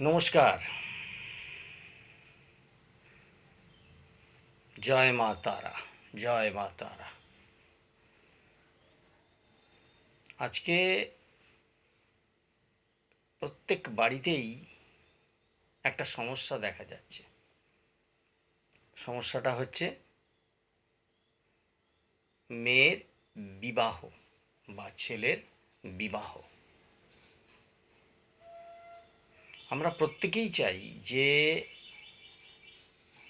নমস্কার। জয় মা তারা, জয় মা তারা। আজকে প্রত্যেক বাড়িতেই একটা সমস্যা দেখা যাচ্ছে। সমস্যাটা হচ্ছে মেয়ের বিবাহ বা ছেলের বিবাহ। আমরা প্রত্যেকেই চাই যে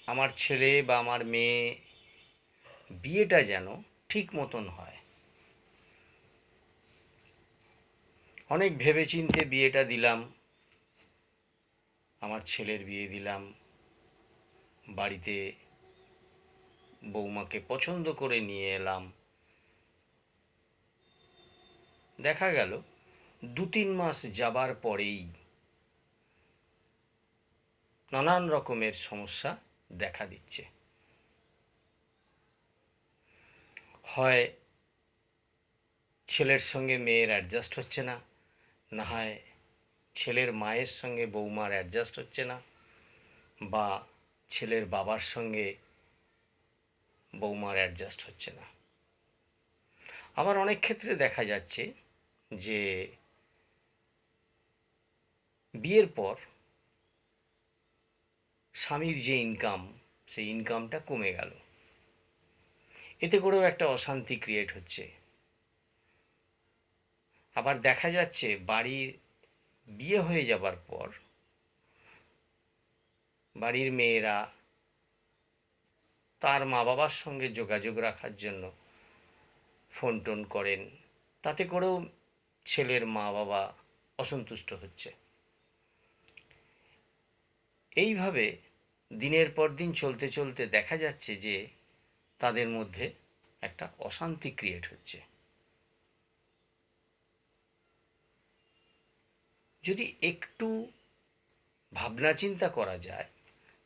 আমার ছেলে বা আমার মেয়ে বিয়েটা যেন ঠিক মতন হয়। অনেক ভেবেচিন্তে বিয়েটা দিলাম, আমার ছেলের বিয়ে দিলাম, বাড়িতে বৌমাকে পছন্দ করে নিয়ে এলাম। দেখা গেল দু তিন মাস যাবার পরেই নানান রকমের সমস্যা দেখা দিচ্ছে। হয় ছেলের সঙ্গে মেয়ের অ্যাডজাস্ট হচ্ছে না না হয় ছেলের মায়ের সঙ্গে বৌমার অ্যাডজাস্ট হচ্ছে না, বা ছেলের বাবার সঙ্গে বৌমার অ্যাডজাস্ট হচ্ছে না। আবার অনেক ক্ষেত্রে দেখা যাচ্ছে যে বিয়ের পর স্বামীর যে ইনকাম সেই ইনকামটা কমে গেল। এতে করেও একটা অশান্তি ক্রিয়েট হচ্ছে। আবার দেখা যাচ্ছে বাড়ির বিয়ে হয়ে যাবার পর বাড়ির মেয়েরা তার মা বাবার সঙ্গে যোগাযোগ রাখার জন্য ফোন টোন করেন। তাতে করেও ছেলের মা বাবা অসন্তুষ্ট হচ্ছে। এইভাবে দিনের পর দিন চলতে চলতে দেখা যাচ্ছে যে তাদের মধ্যে একটা অশান্তি ক্রিয়েট হচ্ছে। যদি একটু ভাবনা চিন্তা করা যায়,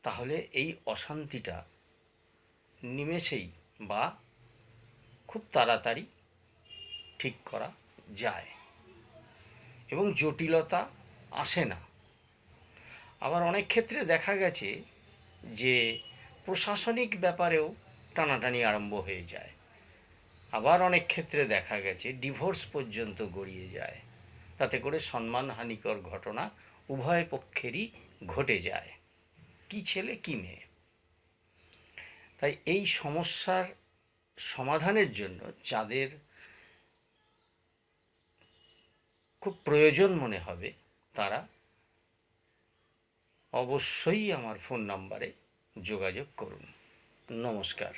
তাহলে এই অশান্তিটা নিমেষেই বা খুব তাড়াতাড়ি ঠিক করা যায় এবং জটিলতা আসে না। আবার অনেক ক্ষেত্রে দেখা গেছে যে প্রশাসনিক ব্যাপারেও টানাটানি আরম্ভ হয়ে যায়। আবার অনেক ক্ষেত্রে দেখা গেছে, ডিভোর্স পর্যন্ত গড়িয়ে যায়। তাতে করে সম্মানহানিকর ঘটনা উভয় পক্ষেরই ঘটে যায়। কি ছেলে, কি মেয়ে? তাই এই সমস্যার সমাধানের জন্য যাদের খুব প্রয়োজন মনে হবে, তারা অবশ্যই আমার ফোন নাম্বারে যোগাযোগ করুন। নমস্কার।